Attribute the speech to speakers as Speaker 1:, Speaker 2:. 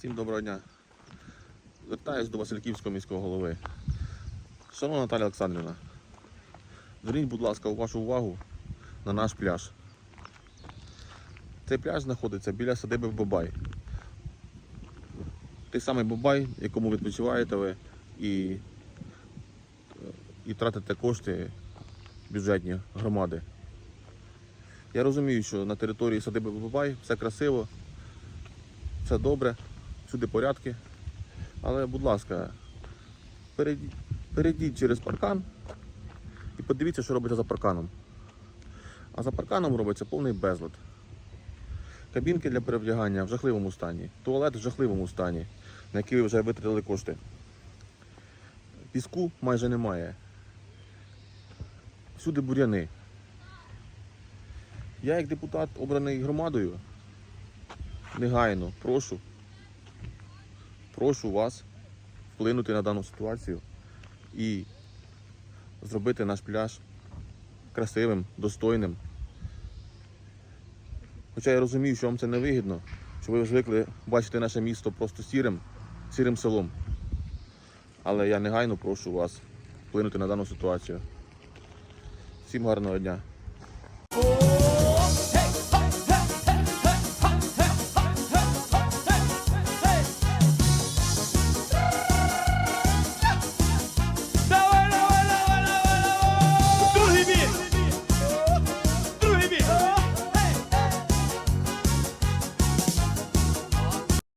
Speaker 1: Всім доброго дня. Звертаюсь до Васильківського міського голови. Шановна Наталя Олександрівна, зверніть, будь ласка, вашу увагу на наш пляж. Цей пляж знаходиться біля садиби Бабай. Той самий Бабай, якому відпочиваєте ви і, і тратите кошти бюджетні громади. Я розумію, що на території садиби Бабай все красиво, все добре, всюди порядки. Але, будь ласка, перейдіть, через паркан і подивіться, що робиться за парканом. А за парканом робиться повний безлад. Кабінки для перевдягання в жахливому стані, туалет в жахливому стані, на який ви вже витратили кошти. Піску майже немає. Всюди бур'яни. Я, як депутат, обраний громадою, негайно прошу, прошу вас вплинути на дану ситуацію і зробити наш пляж красивим, достойним. Хоча я розумію, що вам це не вигідно, що ви звикли бачити наше місто просто сірим, сірим селом. Але я негайно прошу вас вплинути на дану ситуацію. Всім гарного дня.